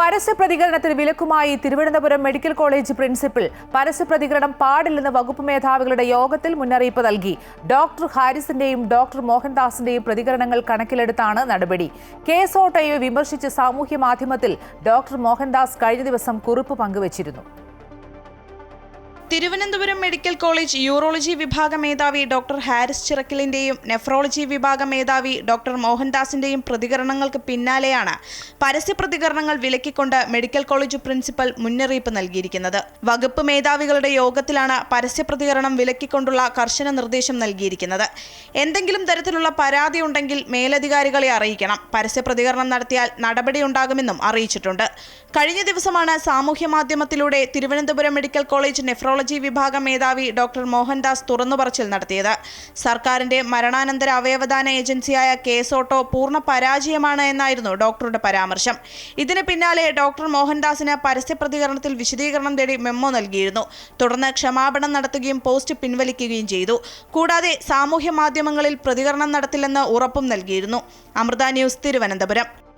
പരസ്യ പ്രതികരണത്തിന് വിലക്കുമായി തിരുവനന്തപുരം മെഡിക്കൽ കോളേജ് പ്രിൻസിപ്പൽ പരസ്യ പ്രതികരണം പാടില്ലെന്ന് വകുപ്പ് മേധാവികളുടെ യോഗത്തിൽ മുന്നറിയിപ്പ് നൽകി. ഡോക്ടർ ഹാരിസിന്റെയും ഡോക്ടർ മോഹൻദാസിന്റെയും പ്രതികരണങ്ങൾ കണക്കിലെടുത്താണ് നടപടി. കേസോട്ടയെ വിമർശിച്ച് സാമൂഹ്യ മാധ്യമത്തിൽ ഡോക്ടർ മോഹൻദാസ് കഴിഞ്ഞ ദിവസം കുറിപ്പ് പങ്കുവച്ചിരുന്നു. തിരുവനന്തപുരം മെഡിക്കൽ കോളേജ് യൂറോളജി വിഭാഗ മേധാവി ഡോക്ടർ ഹാരിസ് ചിറക്കലിന്റെയും നെഫ്രോളജി വിഭാഗ മേധാവി ഡോക്ടർ മോഹൻദാസിന്റെയും പ്രതികരണങ്ങൾക്ക് പിന്നാലെയാണ് പരസ്യ പ്രതികരണങ്ങൾ വിലക്കിക്കൊണ്ട് മെഡിക്കൽ കോളേജ് പ്രിൻസിപ്പൽ മുന്നറിയിപ്പ് നൽകിയിരിക്കുന്നത്. വകുപ്പ് മേധാവികളുടെ യോഗത്തിലാണ് പരസ്യ പ്രതികരണം വിലക്കിക്കൊണ്ടുള്ള കർശന നിർദ്ദേശം നൽകിയിരിക്കുന്നത്. എന്തെങ്കിലും തരത്തിലുള്ള പരാതി ഉണ്ടെങ്കിൽ മേലധികാരികളെ അറിയിക്കണം. പരസ്യ പ്രതികരണം നടത്തിയാൽ നടപടിയുണ്ടാകുമെന്നും അറിയിച്ചിട്ടുണ്ട്. കഴിഞ്ഞ ദിവസമാണ് സാമൂഹ്യ മാധ്യമത്തിലൂടെ തിരുവനന്തപുരം മെഡിക്കൽ കോളേജ് നെഫ്രോളജി വിഭാഗ മേധാവി ഡോക്ടർ മോഹൻദാസ് തുറന്നുപറച്ചിൽ നടത്തിയത്. സർക്കാരിന്റെ മരണാനന്തര അവയവദാന ഏജൻസിയായ കേസോട്ടോ പൂർണ പരാജയമാണ് എന്നായിരുന്നു ഡോക്ടറുടെ പരാമർശം. ഇതിന് പിന്നാലെ ഡോക്ടർ മോഹൻദാസിന് പരസ്യ പ്രതികരണത്തിൽ വിശദീകരണം തേടി മെമ്മോ നൽകിയിരുന്നു. തുടർന്ന് ക്ഷമാപണം നടത്തുകയും പോസ്റ്റ് പിൻവലിക്കുകയും ചെയ്തു. കൂടാതെ സാമൂഹ്യ മാധ്യമങ്ങളിൽ പ്രതികരണം നടത്തില്ലെന്ന് ഉറപ്പും നൽകിയിരുന്നു. അമൃത ന്യൂസ് തിരുവനന്തപുരം.